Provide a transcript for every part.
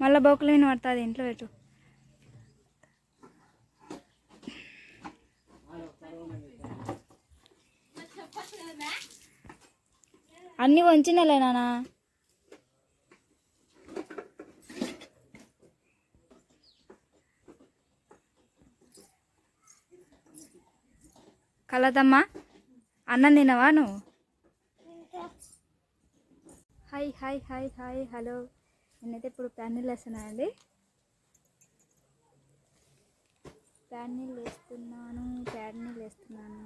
మళ్ళీ బొక్కలేని పడుతుంది ఇంట్లో పెట్టు. అన్నీ వంచినలే నానా. కలదమ్మా. అన్నం తినవా నువ్వు? Hi hi hi hi hello. నేనైతే ఇప్పుడు ప్యానీలు వేస్తున్నానండి ప్యానీలు వేస్తున్నాను ప్యానీలు వేస్తున్నాను.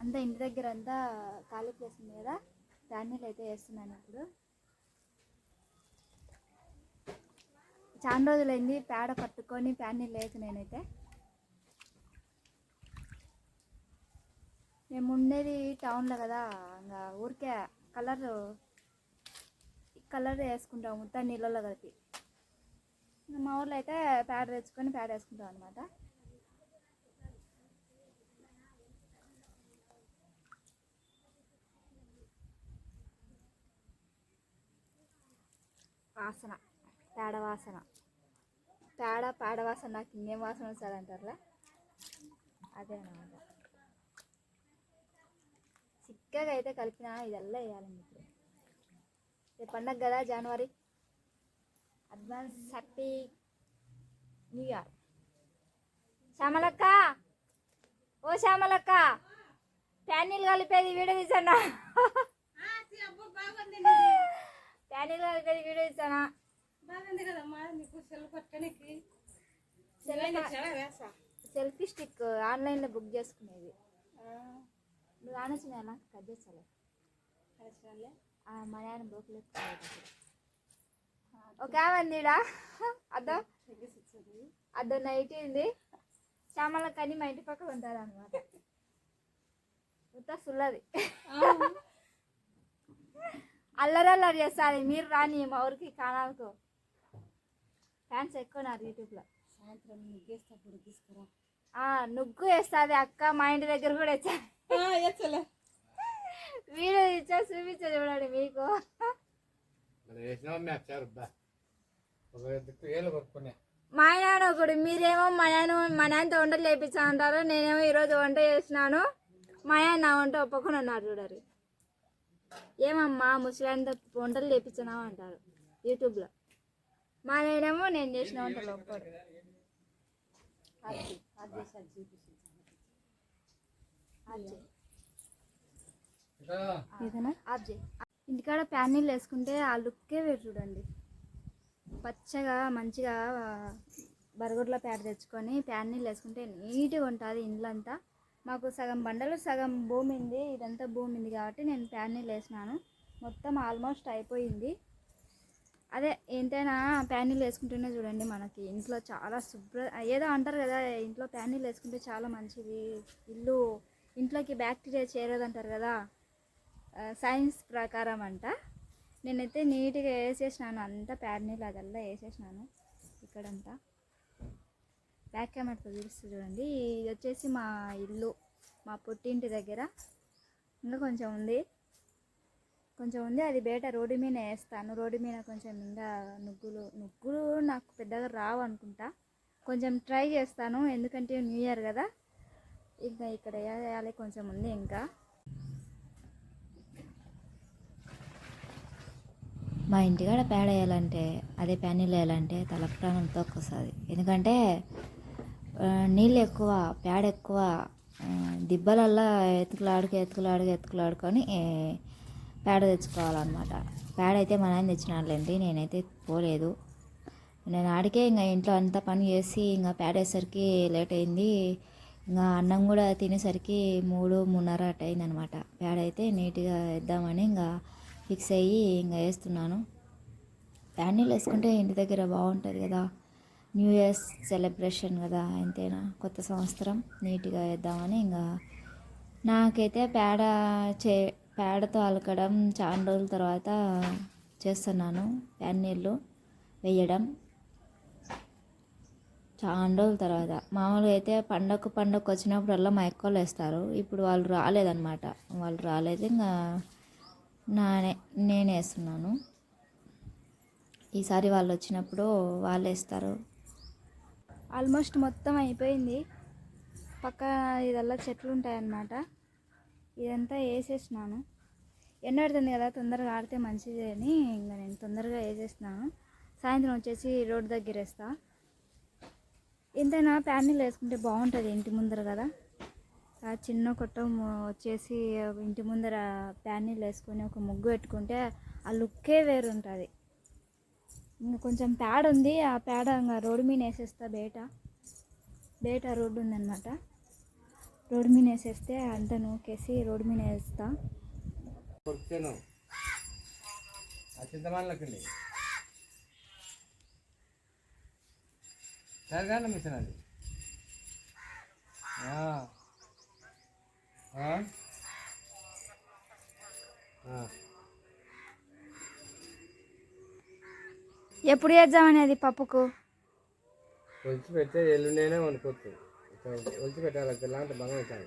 అంతా ఇంటి దగ్గర అంతా ఖాళీ ప్లేస్ ఉంది కదా. ధాన్యాలు అయితే వేస్తున్నాను ఇప్పుడు. చాలా రోజులైంది పేడ పట్టుకొని ప్యానీలు లేదు నేనైతే. మేము ఉండేది టౌన్లో కదా ఇంకా ఊరికే కలర్ కలర్ వేసుకుంటాం మొత్తం నీళ్ళలో కలిపి. మా ఊర్లో అయితే పేడ తెచ్చుకొని పేడ వేసుకుంటాం అనమాట వాసన పేడ వాసన. పేడ పేడ వాసన నాకు ఇంకేం వాసన వస్తుంది అంటారులే? అదే అనమాట చిక్కగా అయితే కలిపిన ఇదల్లా వేయాలండి ఇప్పుడు రేపు పండగ కదా జనవరి. Advance happy new year. శ్యామలక్క! ఓ శ్యామలక్క! ప్యానీలు కలిపేది వీడియో తీసానా ప్యానీలు కలిపేది వీడియో తీసానా బాగుంది కదమ్మా నీకు సెల్ పట్టుకోనికి సెల్ఫీ స్టిక్ ఆన్లైన్లో బుక్ చేసుకునేది. నువ్వు ఆనొచ్చిన ఎలా కట్ చేస్తాలే. మా నాయన బోకులు ఒక ఆమెందిడా అద్దో? అద్దో నైట్ ఉంది శ్యామల కని మా ఇంటి పక్కన ఉంటారు అనమాట ఉత్త సుల్లది. అల్లరల్లరి చేస్తారు మీరు రాని మా ఊరికి కానాలకు. ఫ్యాన్స్ ఎక్కువ ఉన్నారు యూట్యూబ్లో సాయంత్రం ముగ్గేస్తప్పుడు తీసుకురా. ఆ, నుగ్గు వేస్తుంది అక్క మా ఇంటి దగ్గర కూడా వచ్చా వీడియో ఇచ్చా చూపించా చూడండి మీకు. మీ నాన్న ఒకడు మీరేమో మా నాన్న మా నాన్నతో వంటలు చేయించా అంటారు నేనేమో ఈరోజు వంట చేసినాను. మా నాన్న నా వంట ఒప్పుకొని ఉన్నారు చూడరు ఏమమ్మా ముసలాంతో వంటలు చేయించినావు అంటారు. యూట్యూబ్లో. మా నాయనేమో నేను చేసిన వంటలు అది ఇంటికాడ ప్యానీలు వేసుకుంటే ఆ లుక్కే వేరు చూడండి. పచ్చగా మంచిగా బరగుడ్ల ప్యాడ్ తెచ్చుకొని ప్యానీలు వేసుకుంటే నీట్గా ఉంటుంది ఇండ్లంతా. మాకు సగం బండలు సగం భూమి ఉంది. ఇదంతా భూమి ఉంది కాబట్టి నేను ప్యానీలు వేసినాను మొత్తం ఆల్మోస్ట్ అయిపోయింది. అదే ఏంటైనా ప్యానీలు వేసుకుంటేనే చూడండి మనకి ఇంట్లో చాలా శుభ్ర ఏదో అంటారు కదా ఇంట్లో ప్యానీలు వేసుకుంటే చాలా మంచిది. ఇల్లు ఇంట్లోకి బ్యాక్టీరియా చేరదంటారు కదా. సైన్స్ ప్రకారం అంట. నేనైతే నీట్గా వేసేసినాను. అంతా ప్యానీలు అదల్లా వేసేసినాను. ఇక్కడంతా. బ్యాక్ కెమెరాతో చూపిస్తుంది చూడండి. ఇది వచ్చేసి మా ఇల్లు మా పుట్టింటి దగ్గర. ఇంకా కొంచెం ఉంది. కొంచెం ఉంది. అది బయట రోడ్డు మీద వేస్తాను. రోడ్డు మీద కొంచెం ఇంకా నుగ్గులు నుగ్గులు నాకు పెద్దగా రావు అనుకుంటా. కొంచెం ట్రై చేస్తాను. ఎందుకంటే న్యూ ఇయర్ కదా. ఇంకా ఇక్కడ వేయాలి. కొంచెం ఉంది ఇంకా. మా ఇంటికాడ పేడ వేయాలంటే అదే ప్యానీలు వేయాలంటే తల ప్రాణం తొక్కొస్తుంది. ఎందుకంటే నీళ్ళు ఎక్కువ పేడ ఎక్కువ దిబ్బలల్లా ఎత్తుకులాడుకు ఎత్తుకులాడుకు ఎత్తుకులాడుకొని పేడ తెచ్చుకోవాలన్నమాట. పేడ అయితే మా నాయన తెచ్చినాడులేండి నేనైతే పోలేదు. నేను ఆడికే ఇంకా ఇంట్లో అంతా పని చేసి ఇంకా పేడ లేట్ అయింది. ఇంకా అన్నం కూడా తినేసరికి మూడు మూడున్నర అట్ అయింది అనమాట పేడ అయితే నీట్గా వేద్దామని ఇంకా ఫిక్స్ అయ్యి ఇంకా వేస్తున్నాను. ప్యానీలు వేసుకుంటే ఇంటి దగ్గర బాగుంటుంది కదా. న్యూ ఇయర్స్ సెలబ్రేషన్ కదా ఎంతైనా కొత్త సంవత్సరం నీట్గా వేద్దామని ఇంకా నాకైతే పేడ చే పేడతో అలకడం చాలా రోజుల తర్వాత చేస్తున్నాను. ప్యాన్ నీళ్ళు వేయడం చాలా రోజుల తర్వాత. మామూలుగా అయితే పండగ పండగ వచ్చినప్పుడల్లా మా ఎక్కువలు వేస్తారు. ఇప్పుడు వాళ్ళు రాలేదన్నమాట. వాళ్ళు రాలేదు ఇంకా నానే నేనే వేస్తున్నాను. ఈసారి వాళ్ళు వచ్చినప్పుడు వాళ్ళు వేస్తారు. ఆల్మోస్ట్ మొత్తం అయిపోయింది. పక్క ఇదల్లా చెట్లు ఉంటాయన్నమాట. ఇదంతా వేసేసినాను. ఎండ పడుతుంది కదా తొందరగా ఆడితే మంచిది అని ఇంకా నేను తొందరగా వేసేసినాను. సాయంత్రం వచ్చేసి రోడ్డు దగ్గర వేస్తా. ఎంతైనా ప్యానీలు వేసుకుంటే బాగుంటుంది ఇంటి ముందర కదా. ఆ చిన్న కొట్టం వచ్చేసి ఇంటి ముందర ప్యానీలు వేసుకొని ఒక ముగ్గు పెట్టుకుంటే ఆ లుక్కే వేరు ఉంటుంది ఇంకా కొంచెం పేడ ఉంది. ఆ పేడ ఇంకా రోడ్డు మీద వేసేస్తా బయట బయట రోడ్డు ఉందన్నమాట. రోడ్డు మీద వేసేస్తే అంతా నూకేసి రోడ్డు మీద వేస్తా. కొడుకుతాను. మిషన్ అది? ఆ. ఆ? ఆ. ఎప్పుడు వేద్దామని అది పప్పుకు? ఒలిచి పెడితే ఎల్లుండైనా వండుకోవచ్చు ఒలిచి పెట్టాలి తెల్లంటే బాగా పెట్టాలి